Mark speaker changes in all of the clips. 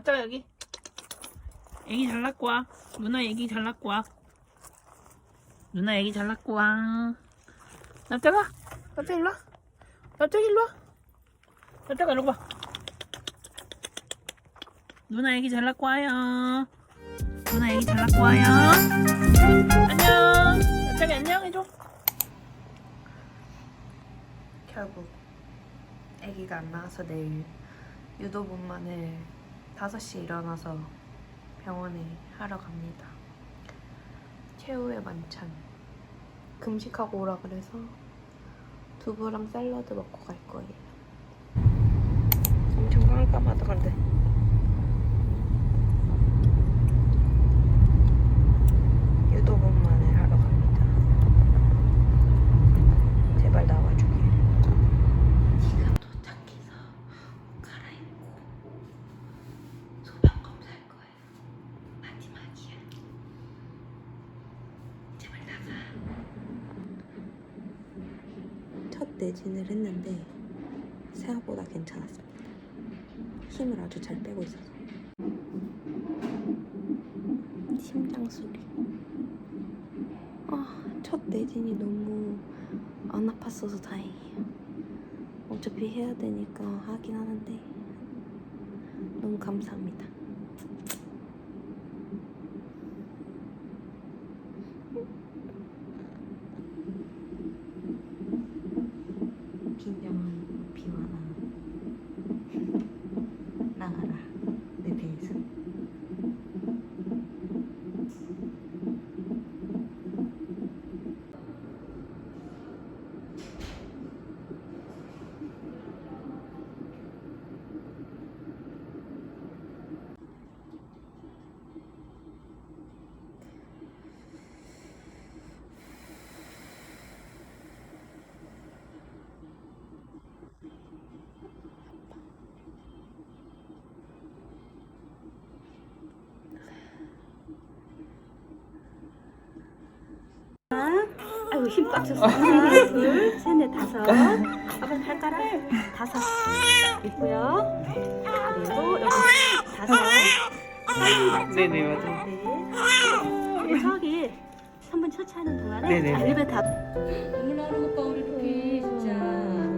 Speaker 1: 납작아 여기. 애기 잘 낳고 와. 누나 애기 잘 낳고 와. 누나 애기 잘 낳고 와. 납작아 납작 일로 와. 납작 일로 와. 납작아 이러고 봐. 누나 애기 잘 낳고 와요. 누나 애기 잘 낳고 와요. 안녕. 납작이 안녕 해줘.
Speaker 2: 결국 아기가 안 나와서 내일 유도분만을 5시에 일어나서 병원에 하러 갑니다. 최후의 만찬. 금식하고 오라 그래서 두부랑 샐러드 먹고 갈 거예요. 엄청 깜깜하다 근데. 유도분만을 하러 갑니다. 제발 나와주길. 지금 도착해서 갈아입고 소변 검사할 거예요. 마지막이야. 제발 나가. 첫 내진을 했는데 생각보다 괜찮았습니다. 잘 빼고 있어서. 심장 소리. 아, 첫 내진이 너무 안 아팠어서 다행이에요. 어차피 해야 되니까 하긴 하는데 너무 감사합니다. 빈병은 비와나 나가라 내 배에서
Speaker 3: 아이고 힘꽉 줬어. 하나, 둘, 셋, 넷, 다섯. 아빠 발가락 다섯. 있고요. 그리고 여기 다섯.
Speaker 1: 네네 맞아
Speaker 3: 네. 네, 저기 3분 처치하는 동안에
Speaker 1: 네네네.
Speaker 3: 자, 입에 다.
Speaker 4: 너무나 아름다워 우리 루피 진짜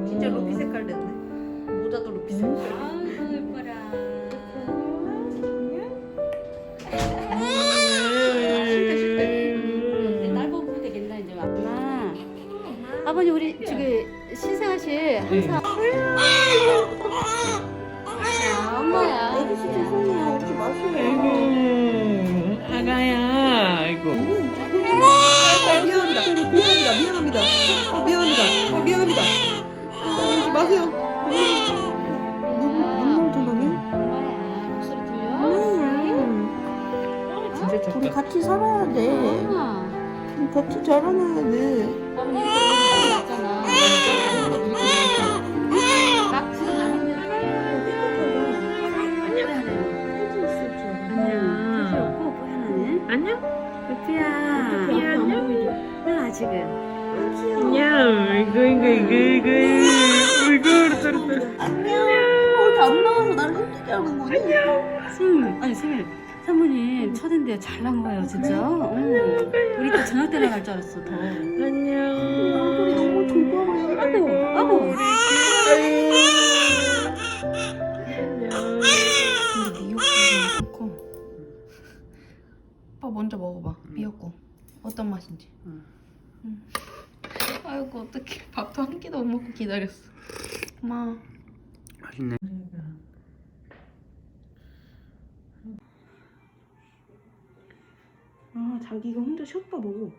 Speaker 2: 진짜 루피 색깔 됐네. 모자도 루피 색깔. 안녕.
Speaker 5: 어, 안 나와서 나를 힘들게 하는 거니?
Speaker 3: sim 아니 sim 사모님 첫인데 잘 난 거예요 진짜. 어. 우리 또 저녁 때 나 갈 줄 알았어 더.
Speaker 2: 안녕.
Speaker 5: 얼굴이 너무 좁아요.
Speaker 3: 아고 아고.
Speaker 2: 근데 미역국이 좋고. 오빠 먼저 먹어봐. 미역국. 어떤 맛인지. 응. 아이고 어떡해. 밥도 한 끼도 못 먹고 기다렸어. 고마워.
Speaker 6: 맛있네.
Speaker 7: 아 자기가 혼자 쉬었다 보고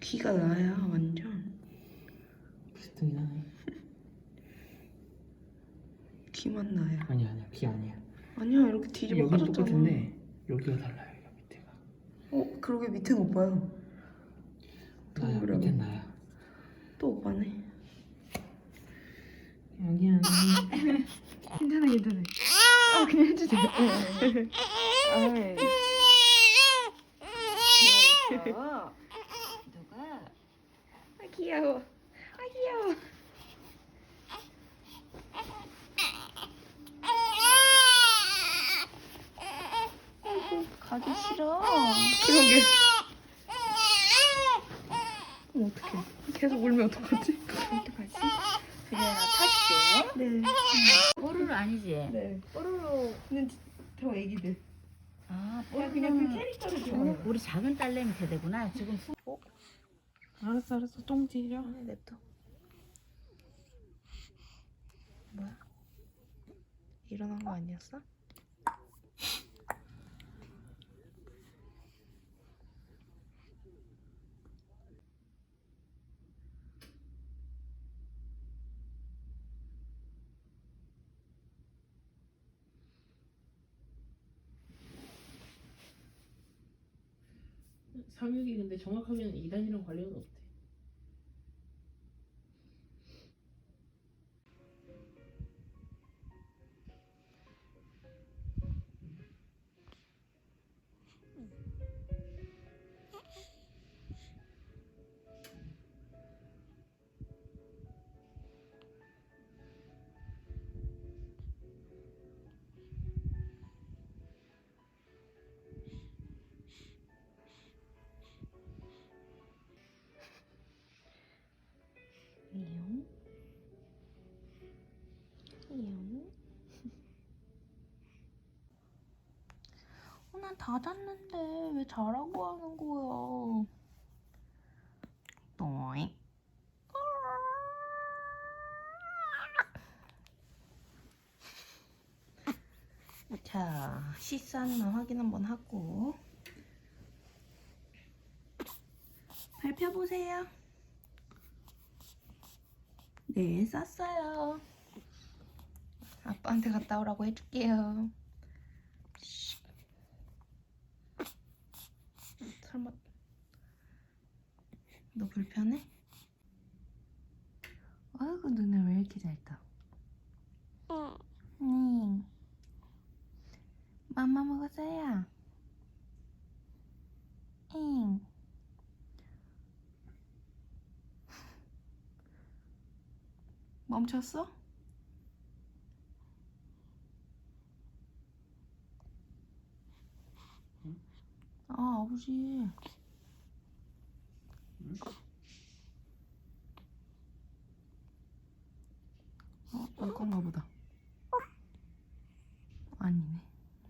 Speaker 2: 귀가 나야 완전.
Speaker 6: 비슷하긴 하네.
Speaker 2: 귀만 나야.
Speaker 6: 아니야 아니야 기 아니야.
Speaker 2: 아니야 이렇게 뒤집어
Speaker 6: 여기
Speaker 2: 빠졌잖아.
Speaker 6: 똑같은데 여기가 달라요 여기 밑에가.
Speaker 2: 어 그러게 밑에는 오빠야.
Speaker 6: 나야
Speaker 2: 동그라미.
Speaker 6: 밑에 나야.
Speaker 2: 또 오빠네.
Speaker 6: 여기야.
Speaker 2: 괜찮아 괜찮아. 아 그냥 해주자.
Speaker 3: 누가?
Speaker 2: 아 귀여워. 아 귀여워. 아이고 가기 싫어. 그러게. 그럼 어떡해. 계속 울면 어떡하지? 어떡하지? 그래 나 타줄게요. 네.
Speaker 3: 뽀르르 아니지?
Speaker 2: 네. 뽀로로는 저 애기들.
Speaker 3: 아
Speaker 2: 그냥
Speaker 3: 뽀르르.
Speaker 2: 그 캐릭터를 좋아해.
Speaker 3: 우리 작은 딸내미 세대구나. 지금 후...
Speaker 2: 알았어 알았어 똥 지려. 아니 냅둬. 뭐야? 일어난 거 아니었어?
Speaker 8: 삼육이 근데 정확하게는 이단이랑 관련은 없대.
Speaker 2: 어, 난다 잤는데 왜 자라고 하는 거야? 또잉. 자, 시스하나 확인 한번 하고 발펴보세요. 네, 쌌어요. 아빠한테 갔다 오라고 해줄게요. 설마 너 불편해? 아이고 눈을 왜 이렇게 잘 떠? 응. 맘마 먹었어요. 응. 멈췄어? 아, 아버지. 어, 올 건가 보다. 아니네.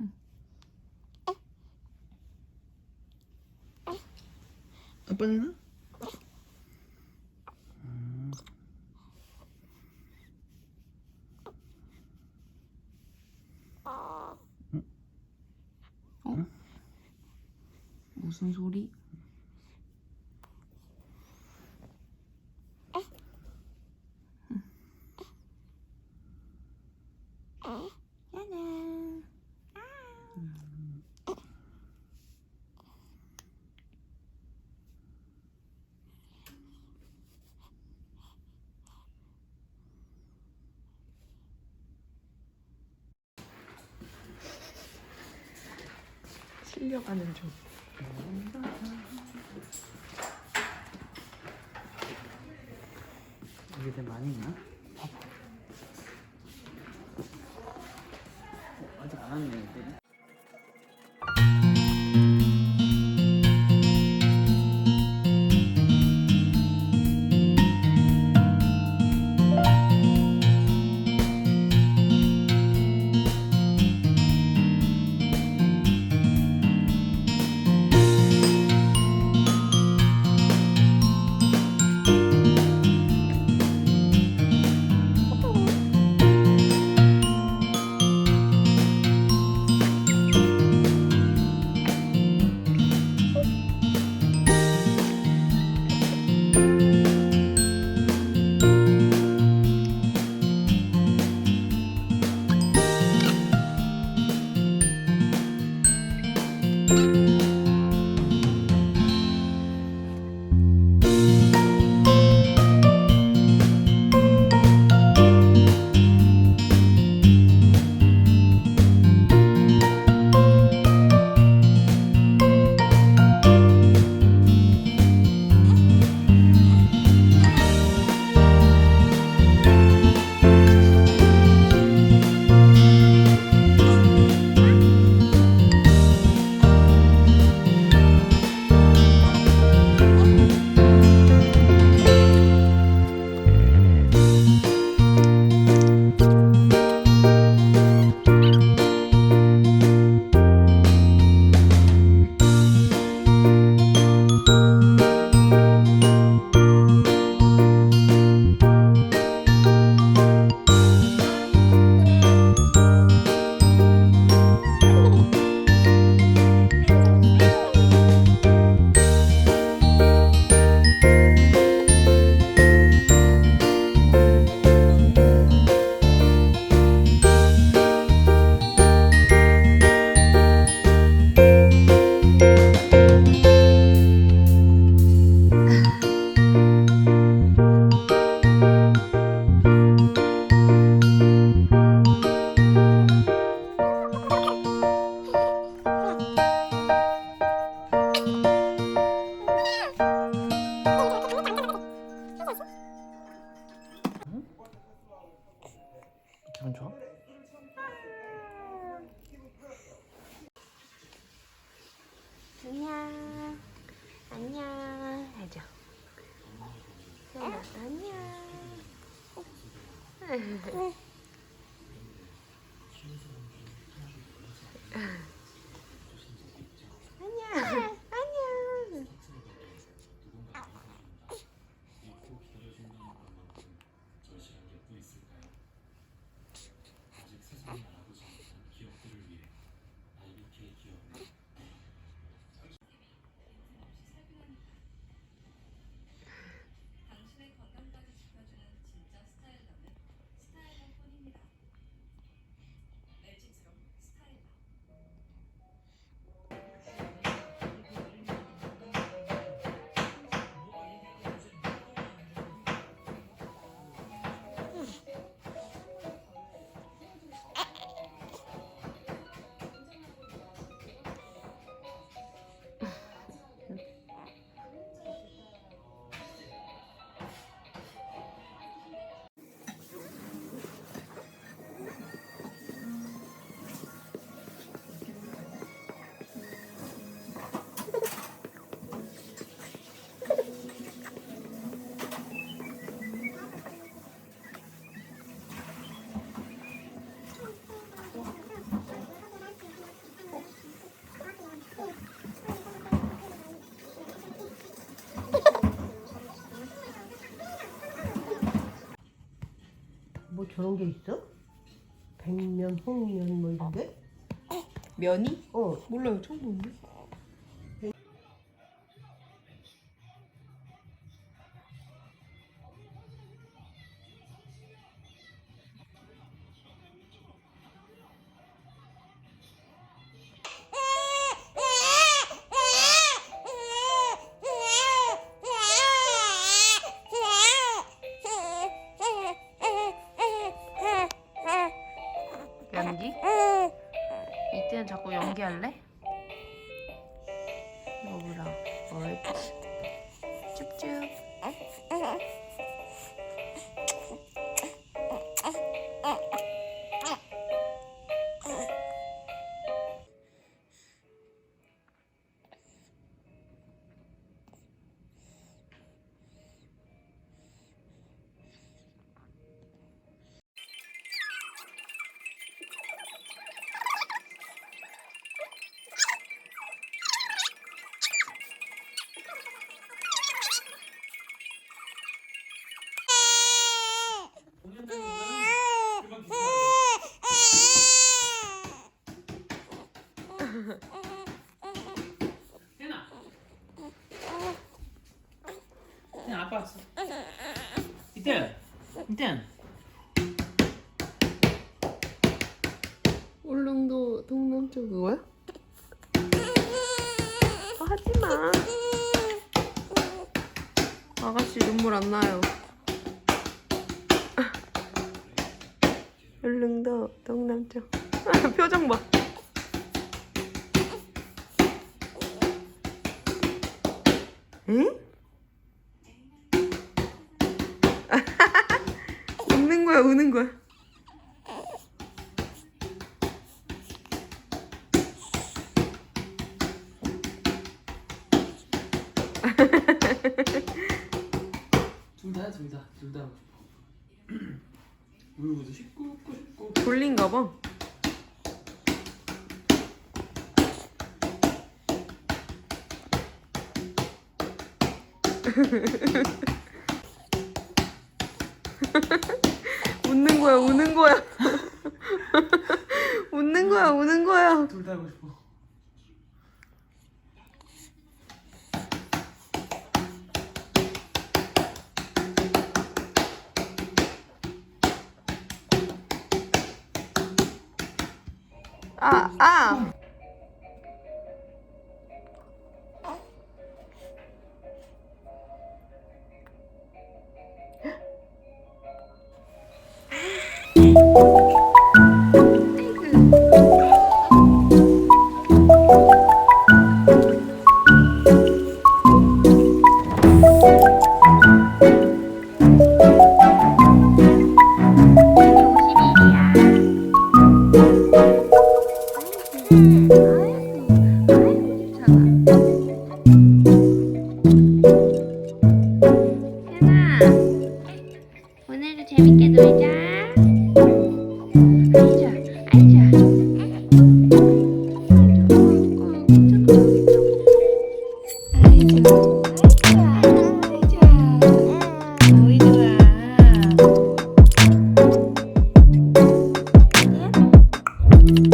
Speaker 2: 응.
Speaker 6: 아빠는?
Speaker 2: 무슨 소리? 실려가는 중.
Speaker 6: 이게 더 많이 있나?
Speaker 9: 안녕.
Speaker 10: 저런 게 있어? 백면, 홍면 뭐 이런 게?
Speaker 2: 면이?
Speaker 10: 어.
Speaker 2: 몰라요. 처음 보는데. 자꾸 연기할래?
Speaker 1: 왔어. 이태연. 이태연.
Speaker 2: 울릉도 동남쪽 그거야? 어, 하지 마. 아가씨 눈물 안 나요. 울릉도 동남쪽. 표정 봐. 응? 거야, 우는 거야.
Speaker 6: 둘 다야 둘 다. 둘 다. 울고도 싶고 웃고 싶고.
Speaker 2: 졸린가 봐. 웃는 거야, 우는 거야. 웃는 거야, 우는 거야.
Speaker 6: 둘 다 하고 싶어.
Speaker 2: 아, 아.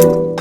Speaker 2: 아